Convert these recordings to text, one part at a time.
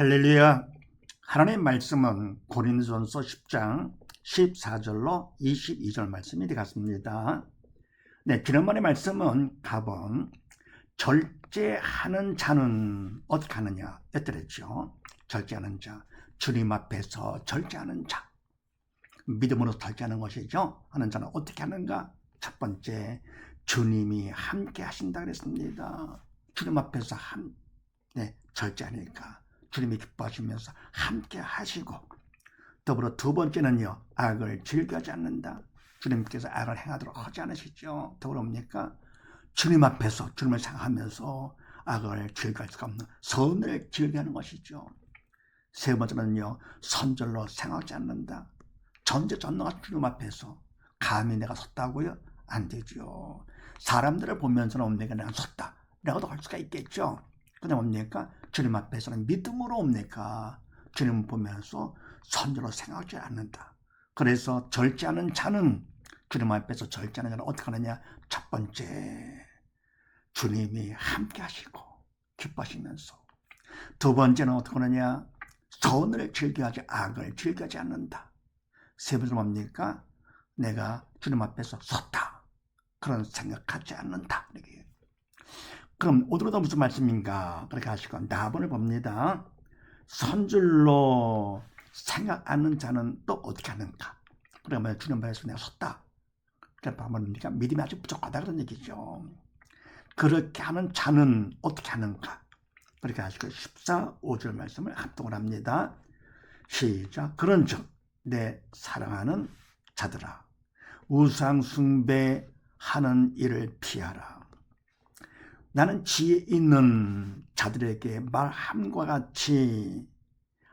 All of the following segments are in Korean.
할렐루야. 하나님의 말씀은 고린도전서 10장 14절로 22절 말씀이 되겠습니다. 네, 지난번의 말씀은 가본 절제하는 자는 어떻게 하느냐 였더랬죠. 절제하는 자, 주님 앞에서 절제하는 자, 믿음으로 절제하는 것이죠. 하는 자는 어떻게 하는가? 첫 번째, 주님이 함께 하신다 그랬습니다. 주님 앞에서 함, 네, 절제하니까 주님이 기뻐하시면서 함께 하시고 더불어 두 번째는요 악을 즐겨하지 않는다. 주님께서 악을 행하도록 하지 않으시죠? 더불어 뭡니까? 주님 앞에서 주님을 생각하면서 악을 즐겨할 수가 없는 선을 즐겨하는 것이죠. 세 번째는요 선절로 생각하지 않는다. 전제전능한 주님 앞에서 감히 내가 섰다고요? 안 되죠. 사람들을 보면서는 내가 섰다. 라고도 할 수가 있겠죠 근데 뭡니까? 주님 앞에서는 믿음으로 옵니까? 주님 보면서 선조로 생각하지 않는다. 그래서 절제하는 자는 주님 앞에서 절제하는 자는 어떻게 하느냐? 첫 번째, 주님이 함께 하시고 기뻐하시면서 두 번째는 어떻게 하느냐? 선을 즐겨하지 악을 즐겨하지 않는다. 세 번째 뭡니까? 내가 주님 앞에서 섰다. 그런 생각하지 않는다. 이렇게 그럼 오늘도 무슨 말씀인가? 그렇게 하시고 나번을 봅니다. 선줄로 생각 않는 자는 또 어떻게 하는가? 그러면 주님 앞에서 내가 섰다. 그러니까 뭐니까 믿음이 아주 부족하다 그런 얘기죠. 그렇게 하는 자는 어떻게 하는가? 그렇게 하시고 14, 5절 말씀을 합동을 합니다. 시작. 그런 즉 내 사랑하는 자들아 우상 숭배하는 일을 피하라. 나는 지혜 있는 자들에게 말함과 같이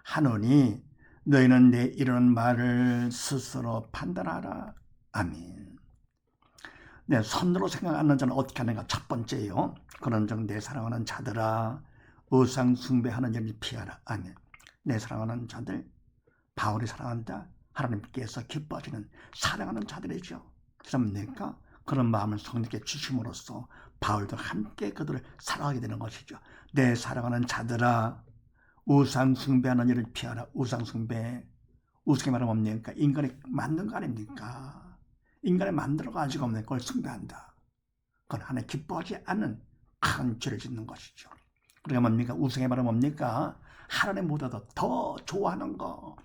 하노니 너희는 내 이런 말을 스스로 판단하라. 아멘. 네, 선으로 생각하는 자는 어떻게 하는가? 첫 번째요. 그런즉 내 사랑하는 자들아 우상 숭배하는 일을 피하라. 아멘. 내 사랑하는 자들 바울이 사랑한다. 하나님께서 기뻐하시는 사랑하는 자들이죠. 그럽니까? 그런 마음을 성령께 주심으로써 바울도 함께 그들을 사랑하게 되는 것이죠. 내 사랑하는 자들아 우상 숭배하는 일을 피하라. 우상 숭배. 우습게 말하면 뭡니까? 인간이 만든 거 아닙니까? 인간이 만들어 가지고 없는 걸 숭배한다. 그건 하나님 기뻐하지 않는 큰 죄를 짓는 것이죠. 그러니까 뭡니까? 우상의 말은 뭡니까? 하나님보다도 더 좋아하는 거.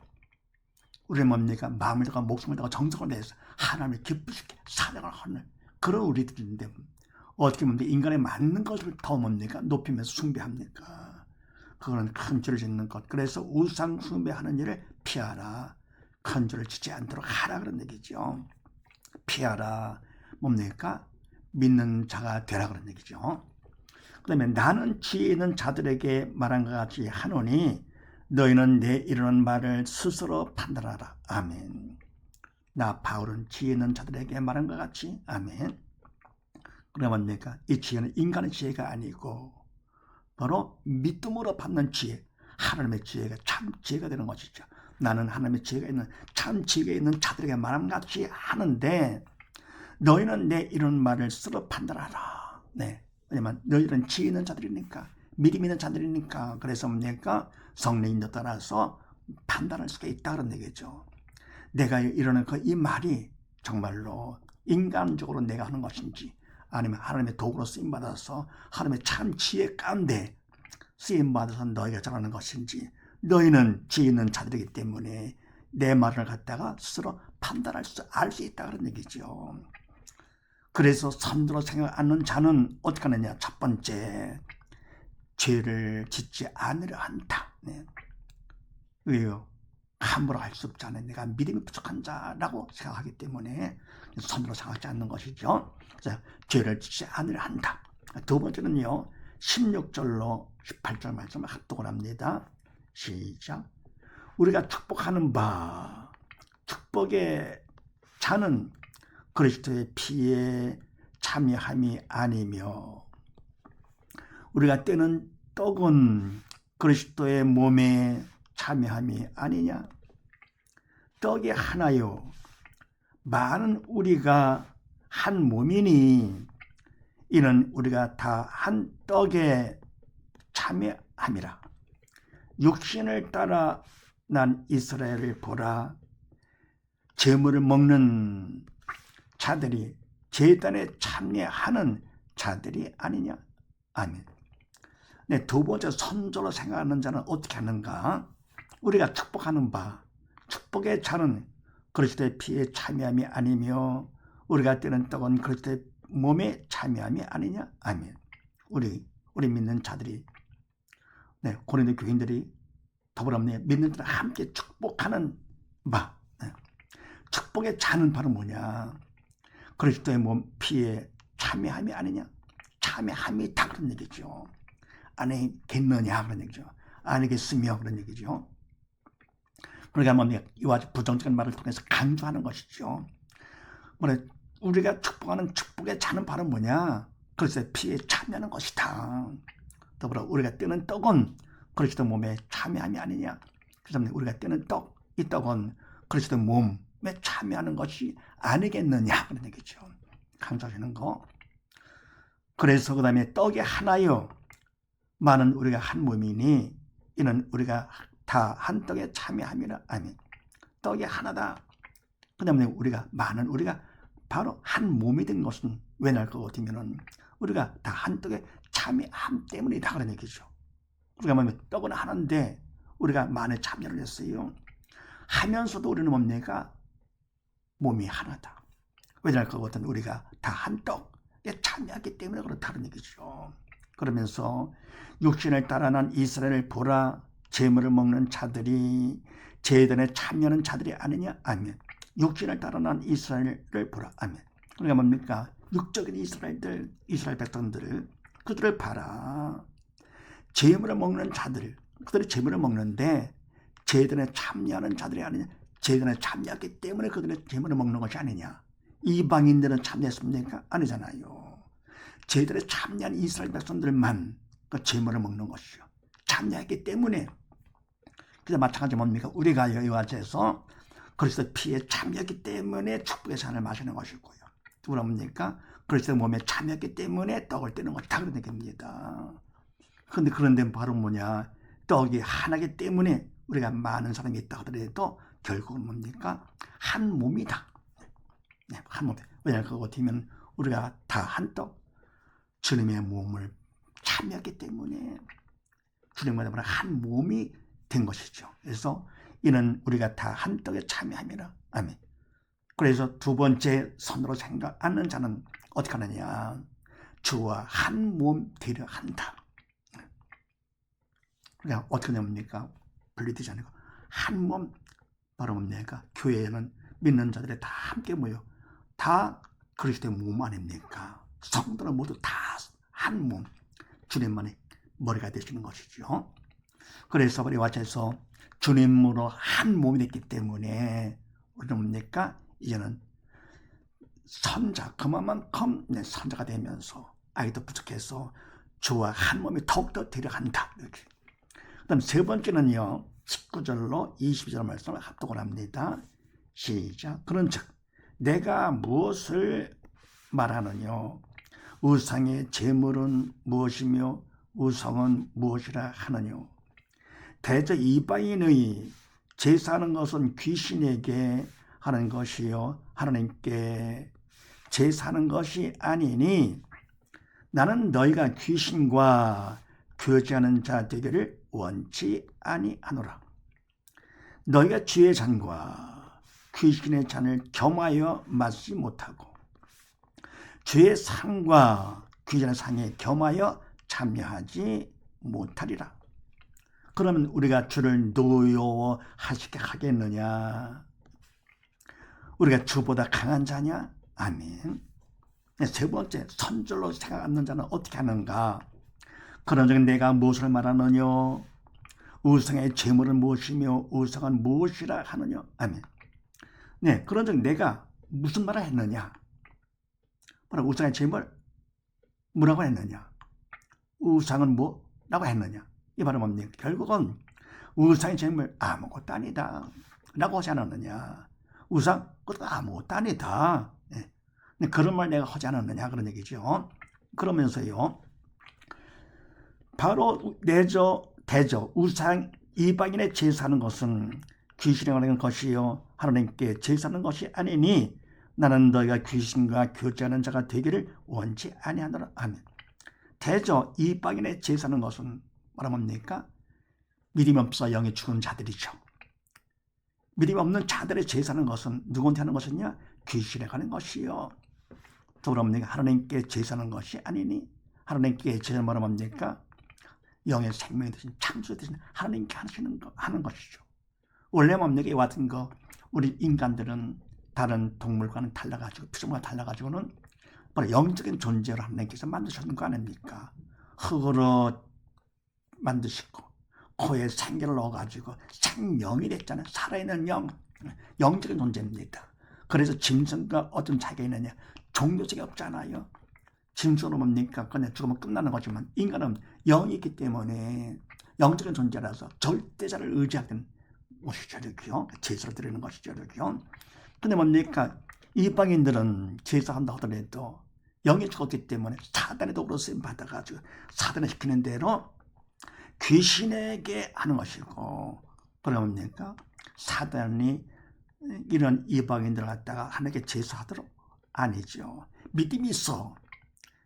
우리 뭡니까? 마음을 다가 목숨을 다가 정성을 내서 하나님을 기쁘시게 사랑을 하는 그런 우리들인데 어떻게 보면 인간에 맞는 것을 더 뭡니까? 높이면서 숭배합니까? 그거는 큰 죄를 짓는 것. 그래서 우상 숭배하는 일을 피하라. 큰 죄를 짓지 않도록 하라 그런 얘기죠. 피하라. 뭡니까? 믿는 자가 되라 그런 얘기죠. 그 다음에 나는 지혜 있는 자들에게 말한 것 같이 하노니 너희는 내 이르는 말을 스스로 판단하라. 아멘. 나 바울은 지혜 있는 자들에게 말한 것 같이 아멘. 그러면 내가 이 지혜는 인간의 지혜가 아니고 바로 믿음으로 받는 지혜, 하나님의 지혜가 참 지혜가 되는 것이죠. 나는 하나님의 지혜가 있는 참 지혜가 있는 자들에게 말함 같이 하는데 너희는 내 이런 말을 스스로 판단하라. 네. 왜냐면 너희는 지혜 있는 자들이니까 믿음 있는 자들이니까 그래서 내가 성령 인도 따라서 판단할 수가 있다는 얘기죠. 내가 이러는 그 이 말이 정말로 인간적으로 내가 하는 것인지 아니면 하나님의 도구로 쓰임 받아서 하나님의 참 지혜 가운데 쓰임 받아서 너희가 전하는 것인지 너희는 지혜 있는 자들이기 때문에 내 말을 갖다가 스스로 판단할 수 알 수 있다 그런 얘기죠. 그래서 선으로 생각 않는 자는 어떻게 하느냐? 첫 번째 죄를 짓지 않으려 한다. 네. 왜요? 함부로 할수 없잖아요. 내가 믿음이 부족한 자라고 생각하기 때문에 선으로 생각하지 않는 것이죠. 그래서 죄를 짓지 않으려 한다. 두 번째는요. 16절로 18절 말씀을 합독을 합니다. 시작. 우리가 축복하는 바 축복의 자는 그리스도의 피에 참여함이 아니며 우리가 떼는 떡은 그리스도의 몸에 참여함이 아니냐? 떡이 하나요. 많은 우리가 한 몸이니 이는 우리가 다 한 떡에 참여함이라. 육신을 따라 난 이스라엘을 보라 재물을 먹는 자들이 제단에 참여하는 자들이 아니냐 아멘 네, 두 번째 선조로 생각하는 자는 어떻게 하는가 우리가 축복하는 바 축복의 자는 그리스도의 피에 참여함이 아니며 우리가 떼는 떡은 그리스도의 몸에 참여함이 아니냐? 아멘. 우리 우리 믿는 자들이 네, 고린도 교인들이 더불어내 믿는 자들 함께 축복하는 바 네. 축복의 자는 바로 뭐냐? 그리스도의 몸 피에 참여함이 아니냐? 참여함이 다 그런 얘기죠. 아니겠느냐? 그런 얘기죠. 아니겠으며? 그런 얘기죠 그러니까 뭐 이와 부정적인 말을 통해서 강조하는 것이죠. 뭐래 우리가 축복하는 축복의 자는 바로 뭐냐? 그리스도의 피에 참여하는 것이다. 더불어 우리가 뜨는 떡은 그리스도 몸에 참여함이 아니냐? 그래서 우리가 뜨는 떡, 이 떡은 그리스도 몸에 참여하는 것이 아니겠느냐? 그런 얘기죠. 강조하시는 거. 그래서 그 다음에 떡이 하나요. 많은 우리가 한 몸이니 이는 우리가 다 한 떡에 참여함이라 아멘 떡이 하나다. 그 다음에 우리가 많은 우리가 바로 한 몸이 된 것은 왜날 것 같으면은 우리가 다 한 떡에 참여함 때문이다 그런 얘기죠. 우리가 뭐 떡은 하나인데 우리가 많은 참여를 했어요. 하면서도 우리는 뭡니까? 몸이 하나다. 왜날 것 같은 우리가 다 한 떡에 참여하기 때문에 그렇다는 얘기죠. 그러면서 육신을 따라 난 이스라엘을 보라 재물을 먹는 자들이 제단에 참여하는 자들이 아니냐? 아멘. 육신을 따라 난 이스라엘을 보라. 아멘. 그러니까 뭡니까? 육적인 이스라엘들 이스라엘 백성들을 그들을 봐라. 재물을 먹는 자들 그들이 재물을 먹는데 제단에 참여하는 자들이 아니냐? 제단에 참여했기 때문에 그들의 재물을 먹는 것이 아니냐? 이방인들은 참여했습니까? 아니잖아요. 제들에 참여한 이스라엘 백성들만 그 재물을 먹는 것이요. 참여했기 때문에 그래서 마찬가지 뭡니까? 우리가 같아서 그리스도 피에 참여했기 때문에 축복의 잔을 마시는 것이고요. 두 뭡니까? 그리스도 몸에 참여했기 때문에 떡을 떼는 것다 그런 얘기입니다. 그런데 그런 데는 바로 뭐냐? 떡이 하나기 때문에 우리가 많은 사람이 있다 하더라도 결국은 뭡니까? 한 몸이다. 네, 한 몸. 왜냐하면 그거 같으면 우리가 다 한 떡, 주님의 몸을 참여했기 때문에 주님과 더불어 한 몸이 된 것이죠. 그래서 이는 우리가 다 한 떡에 참여함이라. 아멘. 그래서 두 번째 선으로 생각하는 자는 어떻게 하느냐. 주와 한 몸 되려 한다. 그러니까 어떻게 됩니까? 분리되지 않고 한 몸 바로 뭡니까? 교회에는 믿는 자들이 다 함께 모여 다 그리스도의 몸 아닙니까? 성도는 모두 다 한 몸, 주님만의 머리가 되시는 것이죠. 그래서 우리 와처에서 주님으로 한 몸이 됐기 때문에 우리는 뭡니까? 이제는 선자, 그만큼 네, 선자가 되면서 아이도 부족해서 주와 한 몸이 더욱더 데려간다. 이렇게. 그 다음 세 번째는요, 19절로 20절 말씀을 합독을 합니다. 시작. 그런 즉, 내가 무엇을 말하느냐? 우상의 재물은 무엇이며 우성은 무엇이라 하느냐? 대저 이방인의 제사하는 것은 귀신에게 하는 것이요 하나님께 제사하는 것이 아니니 나는 너희가 귀신과 교제하는 자 되기를 원치 아니하노라. 너희가 지의 잔과 귀신의 잔을 겸하여 마시지 못하고 주의 상과 귀전의 상에 겸하여 참여하지 못하리라. 그러면 우리가 주를 노여워하시게 하겠느냐? 우리가 주보다 강한 자냐? 아멘. 네, 세 번째, 선절로 생각하는 자는 어떻게 하는가? 그런 적 내가 무엇을 말하느냐? 우상의 재물은 무엇이며 우상은 무엇이라 하느냐? 아멘. 네, 그런 적 내가 무슨 말을 했느냐? 바로 우상의 재물 뭐라고 했느냐? 우상은 뭐라고 했느냐? 이 바로 뭡니까? 결국은 우상의 재물 아무것도 아니다. 라고 하지 않았느냐? 우상 그것도 아무것도 아니다. 네. 그런 말 내가 하지 않았느냐 그런 얘기죠. 그러면서요. 바로 내저 대저 우상 이방인의 제사하는 것은 귀신에 관한 것이요 하나님께 제사하는 것이 아니니 나는 너희가 귀신과 교제하는 자가 되기를 원치 아니하노라 아멘. 대저 이방인의 제사하는 것은 뭐라 뭡니까? 믿음 없어 영이 죽은 자들이죠. 믿음 없는 자들의 제사하는 것은 누구한테 하는 것이냐? 귀신에 가는 것이요. 더불어 뭡니까? 하나님께 제사하는 것이 아니니 하나님께 제사 뭐라 뭡니까? 영의 생명이 되신 창조 되신 하나님께 하시는 거 하는 것이죠. 원래 뭡니까? 이와 같은 거 우리 인간들은 다른 동물과는 달라가지고 피조물과 달라가지고는 바로 영적인 존재로 하나님께서 만드셨는 거 아닙니까? 흙으로 만드시고 코에 생기를 넣어가지고 생명이 됐잖아요. 살아있는 영, 영적인 존재입니다. 그래서 짐승과 어떤 차이가 있느냐? 종교적이 없잖아요. 짐승은 뭡니까? 그냥 죽으면 끝나는 거지만 인간은 영이 있기 때문에 영적인 존재라서 절대자를 의지하는 것이죠. 이렇게요. 제사를 드리는 것이죠. 이렇게요. 근데 뭡니까? 이방인들은 제사한다 하더라도 영이 죽었기 때문에 사단의 도구로 쓰임 받아가지고 사단을 시키는 대로 귀신에게 하는 것이고 그러니까 사단이 이런 이방인들을 갖다가 하나님께 제사하도록 아니죠. 믿음이 있어.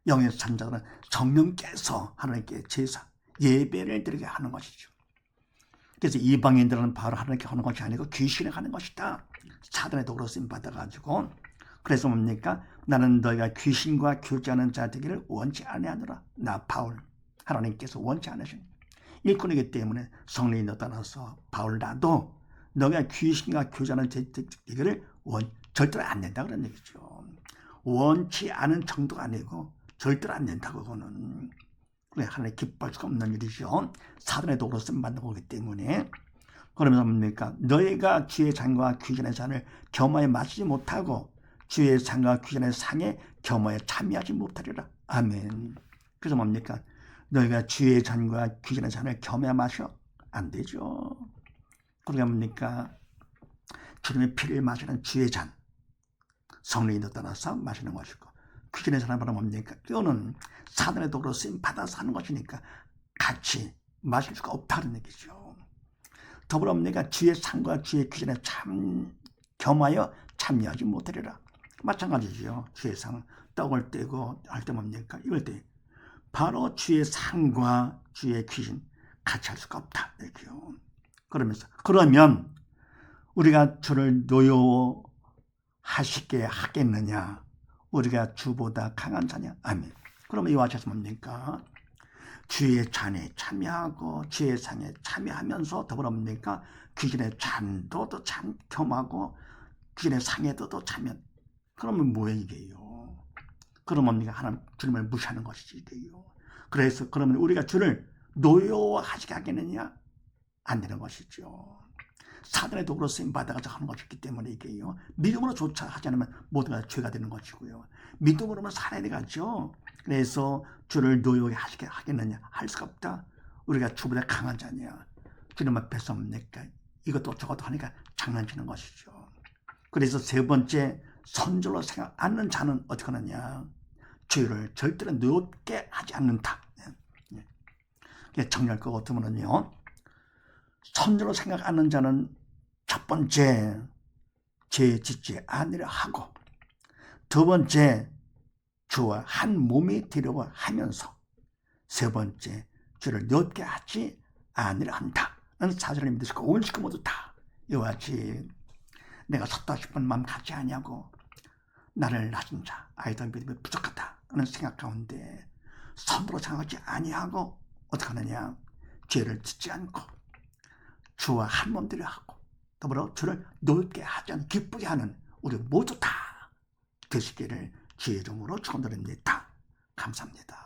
영의 산자들은 성령께서 하나님께 제사, 예배를 드리게 하는 것이죠. 그래서 이방인들은 바로 하나님께 하는 것이 아니고 귀신에 가는 것이다. 사단의 도구로 쓰임 받아가지고 그래서 뭡니까? 나는 너희가 귀신과 교제하는 자 되기를 원치 아니하노라. 나 바울 하나님께서 원치 않으신 일꾼이기 때문에 성령이 너 따라서 바울 나도 너가 귀신과 교제하는 자 되기를 원 절대로 안 된다 그런 얘기죠. 원치 않은 정도가 아니고 절대로 안 된다고 그거는 그래 하나님 기뻐할 수가 없는 일이죠. 사단의 도구로 쓰임 받는 거기 때문에 그러면서 뭡니까? 너희가 주의 잔과 귀신의 잔을 겸하여 마시지 못하고 주의 잔과 귀신의 상에 겸하여 참여하지 못하리라. 아멘. 그래서 뭡니까? 너희가 주의 잔과 귀신의 잔을 겸하여 마셔? 안 되죠. 그러니까 뭡니까? 주님의 피를 마시는 주의 잔. 성령이 너 따라서 마시는 것이고 귀신의 바라 뭡니까? 이거는 사단의 도로 쓰임 받아서 하는 것이니까 같이 마실 수가 없다는 얘기죠. 더불어 내가 주의 상과 주의 귀신에 참 겸하여 참여하지 못하리라. 마찬가지죠. 주의 상 떡을 떼고 할 때 뭡니까? 이럴 때 바로 주의 상과 주의 귀신 같이 할 수가 없다. 이렇게요. 그러면서 그러면 우리가 주를 노여하시게 하겠느냐? 우리가 주보다 강한 자냐? 아멘. 그러면 이와 같이 뭡니까? 주의 잔에 참여하고 주의 상에 참여하면서 더불어 뭡니까? 귀신의 잔도 더참 겸하고 귀신의 상에도 더 참여. 그러면 뭐예요 이게요? 그러면 뭡니까? 하나님 주님을 무시하는 것이지 이게요. 그래서 그러면 우리가 주를 노여워하시게 하겠느냐? 안 되는 것이죠. 사단의 도구로 쓰임 받아가지고 하는 것이기 때문에 이게요. 믿음으로 조차 하지 않으면 모두가 죄가 되는 것이고요. 믿음으로만 살아야 되겠죠. 그래서 주를 노여게 하시게 하겠느냐? 할 수가 없다. 우리가 주보다 강한 자냐? 주님 앞에서 뭡니까? 이것도 저것도 하니까 장난치는 것이죠. 그래서 세 번째 선절로 생각 않는 자는 어떻게 하느냐? 주를 절대로 높게 하지 않는다. 예. 정리할 것 같으면요. 선절로 생각 않는 자는 첫 번째 죄 짓지 않으려 하고 두 번째 주와 한 몸이 되려고 하면서 세 번째 주를 높게 하지 않으려 한다 는 사절을 믿으시고 온 식구 모두 다 이와 같이 내가 섰다 싶은 마음 갖지 아니하고 나를 낮은 자 아이들 믿음이 부족하다 하는 생각 가운데 선으로 생각하지 아니하고 어떻게 하느냐 죄를 짓지 않고 주와 한몸 되려 하고 더불어 주를 높게 하지 않고 기쁘게 하는 우리 모두 다 되시기를 주의 이름으로 축원드립니다. 감사합니다.